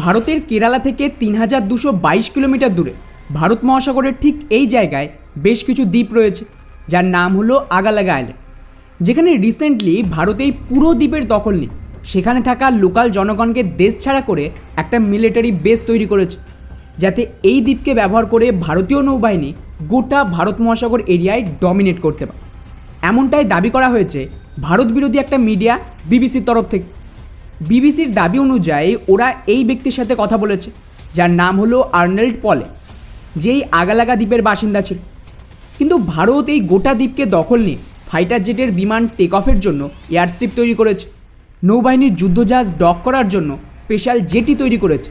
ভারতের কেরালা থেকে তিন হাজার দুশো বাইশ কিলোমিটার দূরে। ভারত মহাসাগরের ঠিক এই জায়গায় বেশ কিছু দ্বীপ রয়েছে, যার নাম হলো আগালাগা আইল্যান্ড যেখানে রিসেন্টলি ভারত এই পুরো দ্বীপের দখল নেই। সেখানে থাকা লোকাল জনগণকে দেশ ছাড়া করে একটা মিলিটারি বেস তৈরি করেছে, যাতে এই দ্বীপকে ব্যবহার করে ভারতীয় নৌবাহিনী গোটা ভারত মহাসাগর এরিয়ায় ডমিনেট করতে পারে। এমনটাই দাবি করা হয়েছে ভারত বিরোধী একটা মিডিয়া বিবিসির তরফ থেকে। বিবিসির দাবি অনুযায়ী ওরা এই ব্যক্তির সাথে কথা বলেছে, যার নাম হলো আর্নেল্ড পলে, যেই আগালাগা দ্বীপের বাসিন্দা ছিল। কিন্তু ভারত এই গোটা দ্বীপকে দখল নিয়ে ফাইটার জেটের বিমান টেক অফের জন্য এয়ার স্ট্রিপ তৈরি করেছে। নৌবাহিনীর যুদ্ধজাহাজ ডক করার জন্য স্পেশাল জেটি তৈরি করেছে।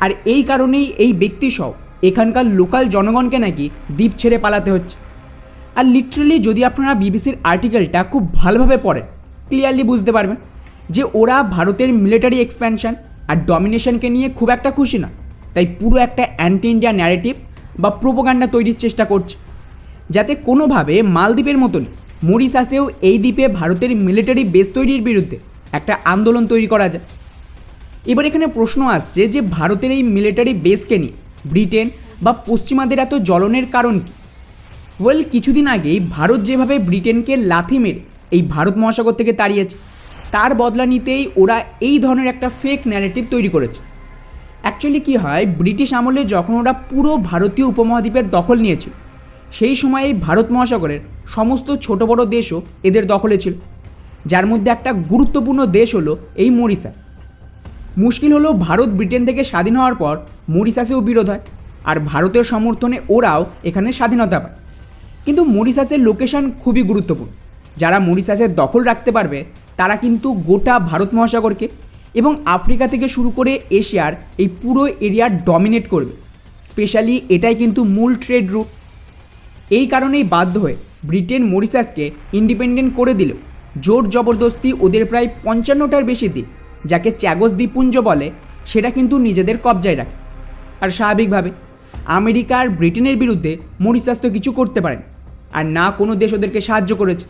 আর এই কারণেই এই ব্যক্তিসহ এখানকার লোকাল জনগণকে নাকি দ্বীপ ছেড়ে পালাতে হচ্ছে। আর লিটারালি যদি আপনারা বিবিসির আর্টিকেলটা খুব ভালোভাবে পড়েন ক্লিয়ারলি বুঝতে পারবেন। যে ওরা ভারতের মিলিটারি এক্সপ্যানশন আর ডমিনেশনকে নিয়ে খুব একটা খুশি না। তাই পুরো একটা অ্যান্টি ইন্ডিয়া ন্যারেটিভ বা প্রোপোগান্ডা তৈরির চেষ্টা করছে। যাতে কোনোভাবে মালদ্বীপের মতন মরিশাসেও এই দ্বীপে ভারতের মিলিটারি বেস তৈরির বিরুদ্ধে একটা আন্দোলন তৈরি করা যায়। এবার এখানে প্রশ্ন আসছে যে ভারতের এই মিলিটারি বেসকে নিয়ে ব্রিটেন বা পশ্চিমাদের এত জ্বলনের কারণ কী? ওয়েল কিছুদিন আগেই ভারত যেভাবে ব্রিটেনকে লাথি মেরে এই ভারত মহাসাগর থেকে তাড়িয়েছে তার বদলা নিতেই ওরা এই ধরনের একটা ফেক ন্যারেটিভ তৈরি করেছে। অ্যাকচুয়ালি কী হয়, ব্রিটিশ আমলে যখন ওরা পুরো ভারতীয় উপমহাদ্বীপের দখল নিয়েছিল, সেই সময় এই ভারত মহাসাগরের সমস্ত ছোট বড় দেশও এদের দখলে ছিল। যার মধ্যে একটা গুরুত্বপূর্ণ দেশ হলো এই মরিশাস। মুশকিল হলো ভারত ব্রিটেন থেকে স্বাধীন হওয়ার পর মরিশাসেও বিরোধ হয়, আর ভারতের সমর্থনে ওরাও এখানে স্বাধীনতা পায়। কিন্তু মরিশাসের লোকেশন খুবই গুরুত্বপূর্ণ। যারা মরিশাসের দখল রাখতে পারবে তারা কিন্তু গোটা ভারত মহাসাগরকে এবং আফ্রিকা থেকে শুরু করে এশিয়ার এই পুরো এরিয়া ডমিনেট করবে। স্পেশালি এটাই কিন্তু মূল ট্রেড রুট এই কারণেই বাধ্য হয়ে ব্রিটেন মরিশাসকে ইন্ডিপেন্ডেন্ট করে দিলেও জোর জবরদস্তি ওদের প্রায় পঞ্চান্নটার বেশি দ্বীপ, যাকে চ্যাগস দ্বীপপুঞ্জ বলে, সেটা কিন্তু নিজেদের কবজায় রাখে। আর স্বাভাবিকভাবে আমেরিকা আর ব্রিটেনের বিরুদ্ধে মরিশাস তো কিছু করতে পারেন। আর না কোনো দেশ ওদেরকে সাহায্য করেছে।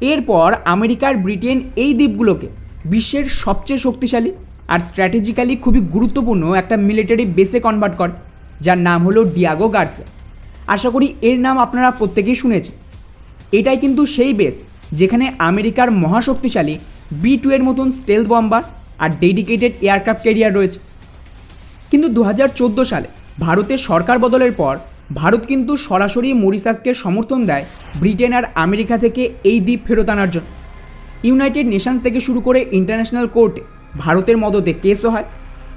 এরপর আমেরিকার ব্রিটেন এই দ্বীপগুলোকে বিশ্বের সবচেয়ে শক্তিশালী আর স্ট্র্যাটেজিক্যালি খুবই গুরুত্বপূর্ণ একটা মিলিটারি বেসে কনভার্ট করে, যার নাম হলো ডিয়াগো গার্সে। আশা করি এর নাম আপনারা প্রত্যেকেই শুনেছেন। এটাই কিন্তু সেই বেস যেখানে আমেরিকার মহাশক্তিশালী বি টু এর মতন স্টেল বম্বার আর ডেডিকেটেড এয়ারক্রাফট ক্যারিয়ার রয়েছে। কিন্তু দু হাজার চোদ্দ সালে ভারতের সরকার বদলের পর ভারত কিন্তু সরাসরি মরিশাসকে সমর্থন দেয় ব্রিটেন আর আমেরিকা থেকে এই দ্বীপ ফেরত আনার জন্য। ইউনাইটেড নেশনস থেকে শুরু করে ইন্টারন্যাশনাল কোর্টে ভারতের মদতে কেসও হয়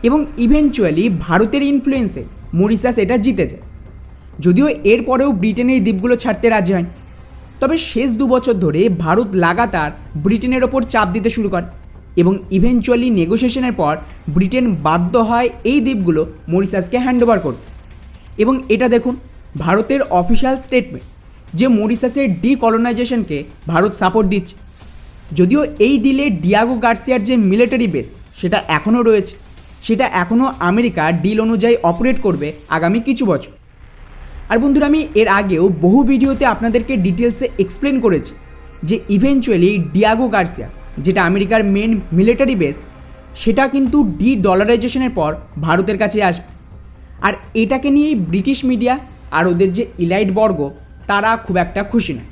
এবং ইভেনচুয়ালি ভারতের ইনফ্লুয়েন্সে মরিশাস এটা জিতে যায়। যদিও এরপরেও ব্রিটেন এই দ্বীপগুলো ছাড়তে রাজি হয়নি। তবে শেষ দু বছর ধরে ভারত লাগাতার ব্রিটেনের ওপর চাপ দিতে শুরু করে এবং ইভেনচুয়ালি নেগোসিয়েশনের পর ব্রিটেন বাধ্য হয় এই দ্বীপগুলো মরিশাসকে হ্যান্ডওভার করতে। এবং এটা দেখুন, ভারতের অফিসিয়াল স্টেটমেন্ট যে মরিশাসের ডিকলোনাইজেশনকে ভারত সাপোর্ট দিচ্ছে। যদিও এই ডিলে ডিয়াগো গার্সিয়ার যে মিলিটারি বেস সেটা এখনও রয়েছে। সেটা এখনও আমেরিকা ডিল অনুযায়ী অপারেট করবে আগামী কিছু বছর। আর বন্ধুরা, আমি এর আগেও বহু ভিডিওতে আপনাদেরকে ডিটেলসে এক্সপ্লেন করেছি যে ইভেনচুয়ালি ডিয়াগো গার্সিয়া যেটা আমেরিকার মেন মিলিটারি বেস সেটা কিন্তু ডি ডলারাইজেশনের পর ভারতের কাছে আসবে। আর এটাকে নিয়েই ব্রিটিশ মিডিয়া আর ওদের যে ইলাইট বর্গ, তারা খুব একটা খুশি না।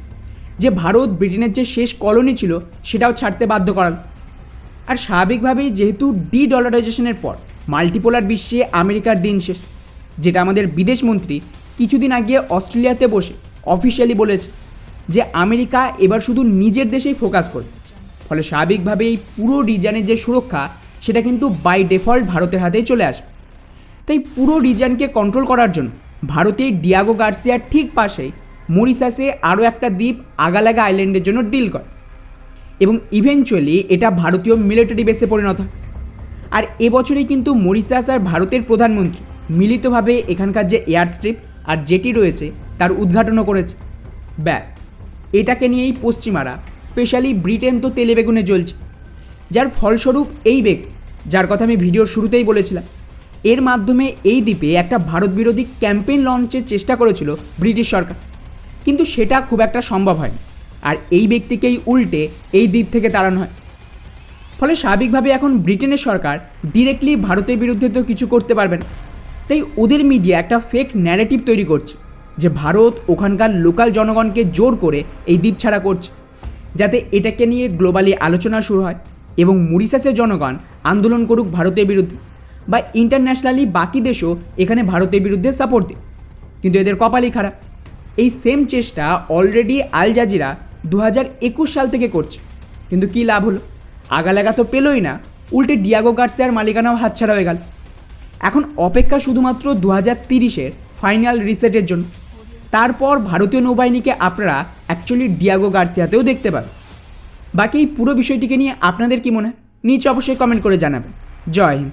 যে ভারত ব্রিটেনের যে শেষ কলোনি ছিল, সেটাও ছাড়তে বাধ্য করাল। আর স্বাভাবিকভাবেই যেহেতু ডি ডলারাইজেশনের পর মাল্টিপোলার বিশ্বে আমেরিকার দিন শেষ, যেটা আমাদের বিদেশমন্ত্রী কিছুদিন আগে অস্ট্রেলিয়াতে বসে অফিসিয়ালি বলেছে যে আমেরিকা এবার শুধু নিজের দেশেই ফোকাস করবে। ফলে স্বাভাবিকভাবে এই পুরো রিজানের যে সুরক্ষা, সেটা কিন্তু বাই ডিফল্ট ভারতের হাতেই চলে আসবে। তাই পুরো রিজনকে কন্ট্রোল করার জন্য ভারতের ডিয়াগো গার্সিয়ার ঠিক পাশেই মরিশাসে আরও একটা দ্বীপ আগালাগা আইল্যান্ডের জন্য ডিল করে। এবং ইভেনচুয়ালি এটা ভারতীয় মিলিটারি বেসে পরিণত হয়। আর এবছরেই কিন্তু মরিশাস আর ভারতের প্রধানমন্ত্রী মিলিতভাবে এখানকার যে এয়ার স্ট্রিপ আর জেটি রয়েছে তার উদ্ঘাটনও করেছে। ব্যাস, এটাকে নিয়েই পশ্চিমারা স্পেশালি ব্রিটেন তো তেলে বেগুনে জ্বলছে। যার ফলস্বরূপ এই ব্যক্তি, যার কথা আমি ভিডিওর শুরুতেই বলেছিলাম এর মাধ্যমে এই দ্বীপে একটা ভারত বিরোধী ক্যাম্পেইন লঞ্চের চেষ্টা করেছিল ব্রিটিশ সরকার। কিন্তু সেটা খুব একটা সম্ভব হয়নি। আর এই ব্যক্তিকেই উল্টে এই দ্বীপ থেকে তাড়ানো হয়। ফলে স্বাভাবিকভাবে এখন ব্রিটেনের সরকার ডিরেক্টলি ভারতের বিরুদ্ধে তো কিছু করতে পারবে না। তাই ওদের মিডিয়া একটা ফেক ন্যারেটিভ তৈরি করছে যে ভারত ওখানকার লোকাল জনগণকে জোর করে এই দ্বীপ ছাড়া করছে। যাতে এটাকে নিয়ে গ্লোবালি আলোচনা শুরু হয় এবং মরিশাসের জনগণ আন্দোলন করুক ভারতের বিরুদ্ধে। বা ইন্টারন্যাশনালি বাকি দেশও এখানে ভারতের বিরুদ্ধে সাপোর্ট দেয়। কিন্তু এদের কপালই খারাপ। এই সেম চেষ্টা অলরেডি আল জাজিরা দু হাজার একুশ সাল থেকে করছে। কিন্তু কী লাভ হলো? আগালাগা তো পেলোই না। উল্টে ডিয়াগো গার্সিয়ার মালিকানাও হাতছাড়া হয়ে গেল। এখন অপেক্ষা শুধুমাত্র দু হাজার তিরিশের ফাইনাল রিসেটের জন্য। তারপর ভারতীয় নৌবাহিনীকে আপনারা অ্যাকচুয়ালি ডিয়াগো গার্সিয়াতেও দেখতে পাবেন। বাকি এই পুরো বিষয়টিকে নিয়ে আপনাদের কি মনে হয়? নিচে অবশ্যই কমেন্ট করে জানাবেন। জয় হিন্দ।